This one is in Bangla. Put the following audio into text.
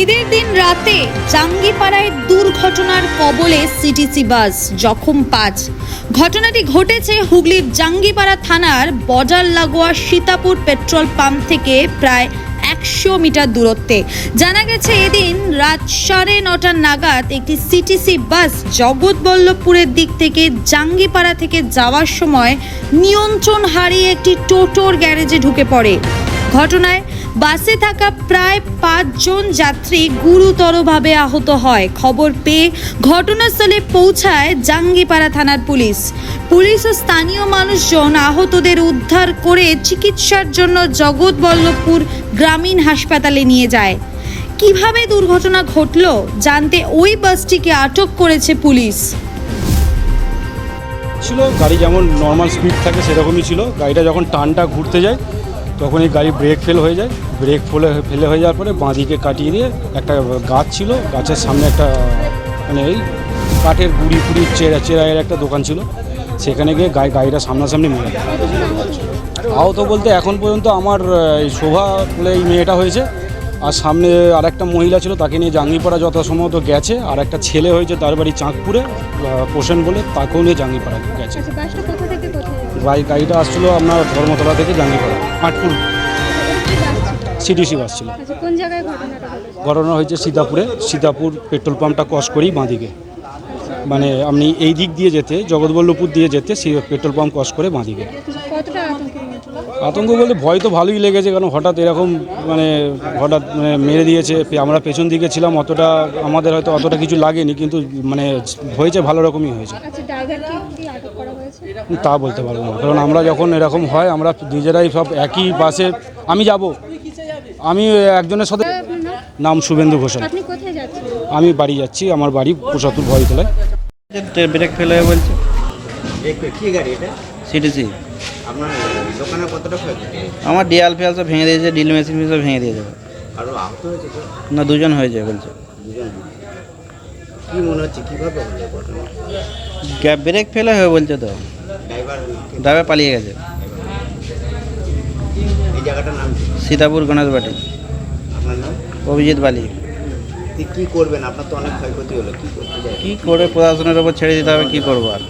ঈদের দিন রাতে জাঙ্গিপাড়ায় দুর্ঘটনার কবলে সিটিসি বাস জখম পাঁচ। ঘটনাটি ঘটেছে হুগলির জাঙ্গিপাড়া থানার বজার লাগোয়া সীতাপুর পেট্রোল পাম্প থেকে প্রায় একশো মিটার দূরত্বে। জানা গেছে এদিন রাত সাড়ে নটা নাগাদ একটি সিটিসি বাস জগৎবল্লভপুরের দিক থেকে জাঙ্গিপাড়া থেকে যাওয়ার সময় নিয়ন্ত্রণ হারিয়ে একটি টোটোর গ্যারেজে ঢুকে পড়ে। ঘটনায় বাসে থাকা প্রায় পাঁচজন যাত্রী গুরুতরভাবে আহত হয়। খবর পেয়ে ঘটনাস্থলে পৌঁছায় জাঙ্গিপাড়া থানার পুলিশ। পুলিশ ও স্থানীয় মানুষজন আহতদের উদ্ধার করে চিকিৎসার জন্য জগৎবল্লভপুর গ্রামীণ হাসপাতালে নিয়ে যায়। কীভাবে দুর্ঘটনা ঘটল জানতে ওই বাসটিকে আটক করেছে পুলিশ। ছিল, গাড়ি যেমন নর্মাল স্পিড থাকে সেরকমই ছিল। গাড়িটা যখন টানটা ঘুরতে যায় তখন এই গাড়ি ব্রেক ফেল হয়ে যায়। ব্রেক ফেলে ফেলে হয়ে যাওয়ার পরে বাঁদিকে কাটিয়ে দিয়ে একটা গাছ ছিল। গাছের সামনে একটা মানে এই কাঠের গুড়ি ফুড়ি চেরা চেরাইয়ের একটা দোকান ছিল। সেখানে গিয়ে গাড়ি গাড়িটা সামনাসামনি মেরে। আহত বলতে এখন পর্যন্ত আমার এই শোভা বলে এই মেয়েটা হয়েছে। আর সামনে আরেকটা মহিলা ছিল তাকে নিয়ে জাঙ্গিপাড়া যথাসম্ভবত গেছে। আর একটা ছেলে হয়েছে তার বাড়ি চাঁদপুরে পোষণ বলে তাকেও নিয়ে জাঙ্গিপাড়া গেছে। আচ্ছা গাড়িটা আসছিল আপনার ধর্মতলা থেকে জাঙ্গিপাড়া আটপুর কি বাস ছিল? ঘটনা হয়েছে সীতাপুরে। সীতাপুর পেট্রোল পাম্পটা ক্রস করেই বাঁদিকে মানে আপনি এই দিক দিয়ে যেতে জগৎবল্লভপুর দিয়ে যেতে সি- পেট্রোল পাম্প ক্রস করে বাঁদিকে আতঙ্ক? বলতে ভয় তো ভালোই লেগেছে কারণ হঠাৎ এরকম মানে হঠাৎ মানে মেরে দিয়েছে আমরা পেছন দিকে ছিলাম অতটা আমাদের হয়তো অতটা কিছু লাগেনি কিন্তু মানে হয়েছে ভালো রকমই হয়েছে। আচ্ছা হয়েছে? তা বলতে পারব না কারণ আমরা যখন এরকম হয় আমরা নিজেরাই সব একই বাসে আমি যাব। আমি একজনের সাথে নাম? শুভেন্দু ঘোষাল। আমি বাড়ি যাচ্ছি আমার বাড়ি প্রসাদপুর ভয়তলায়। ব্রেক ফেল বলছে। দেখবে কি গাড়ি এটা? সিটিসি আপনার দোকানে কতটা ক্ষয়ক্ষতি আমার ডিয়াল ফিয়াল সব ভেঙে দিয়েছে ডিল মেশিন সব ভেঙে দিয়েছে। আরও আহত হয়েছে তো না দুজন হয়েছে বলছে। দুজন। কি মনে হচ্ছে কীভাবে হলো ঘটনা? গ্যাপ ব্রেক ফেল হয়ে বলছে তো। ড্রাইভার ড্রাইভার পালিয়ে গেছে। এই জায়গাটার নাম কি? সীতাপুর গণেশ বাটি। আপনার নাম? অভিজিৎ বালি। কি- কি করবেন? আপনার তো অনেক ক্ষয়ক্ষতি হলো কি করতে চাই কী করে প্রশাসনের ওপর ছেড়ে দিতে হবে কী করব আর?